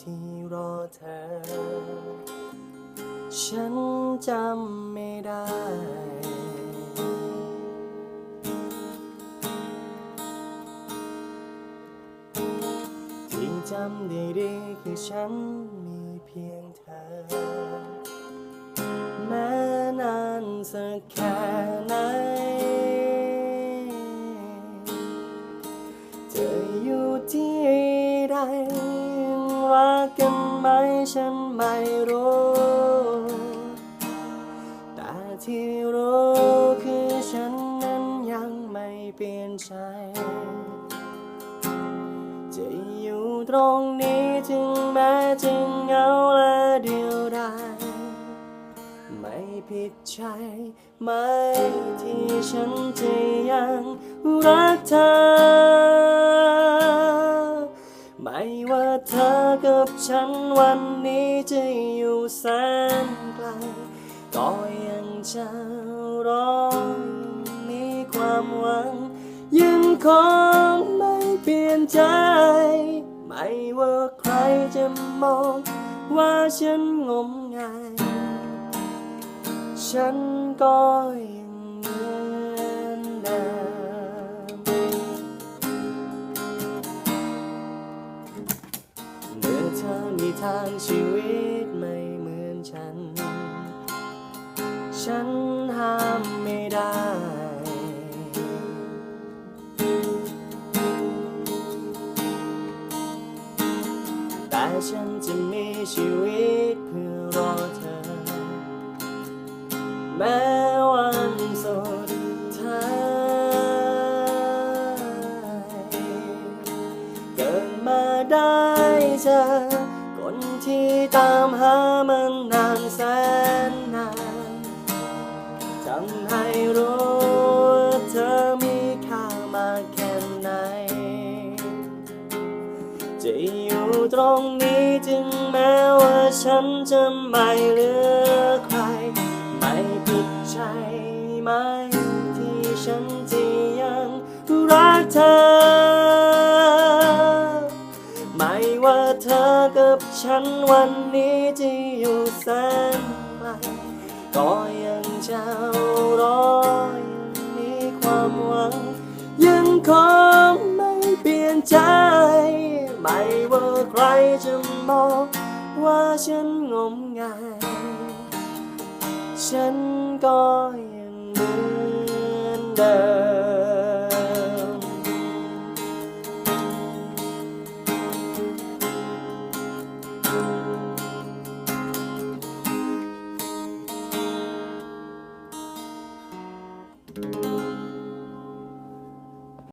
ที่รอเธอ ฉันจำไม่ได้ ที่จำดีดีคือฉันมีเพียงเธอ แม้นานสักแค่ไหนเธออยู่ที่ใด กกันไหมฉันไม่รู้ แต่ที่รู้คือฉันนั้นยังไม่เปลี่ยนใจ จะอยู่ตรงนี้ถึงแม้จะเหงาและเดียวดายไม่ผิดใจไหมที่ฉันจะยังรักเธอ เธอกับฉันวันนี้จะอยู่แสนไกล ก็ยังจะรอมีความหวัง ยังคงไม่เปลี่ยนใจ ไม่ว่าใครจะมองว่าฉันงมงาย ฉันก็ยัง ทางชีวิตไม่เหมือนฉัน ฉันห้ามไม่ได้ แต่ฉันจะมีชีวิตเพื่อรอเธอ แม้วันสุดท้ายเกิดมาได้เจอ ที่ตามหามันนานแสนนานทำให้รู้ว่าเธอมีค่ามาแค่ไหน จะอยู่ตรงนี้ถึงแม้ว่าฉันจะไม่เหลือใคร ไม่ผิดใจไหมที่ฉันจะยังรักเธอ กับฉันวันนี้จะอยู่แสนไกลก็ยังจะรอยังมีความหวัง ยังคงไม่เปลี่ยนใจ ไม่ว่าใครจะมองว่าฉันงมงายฉันก็ยัง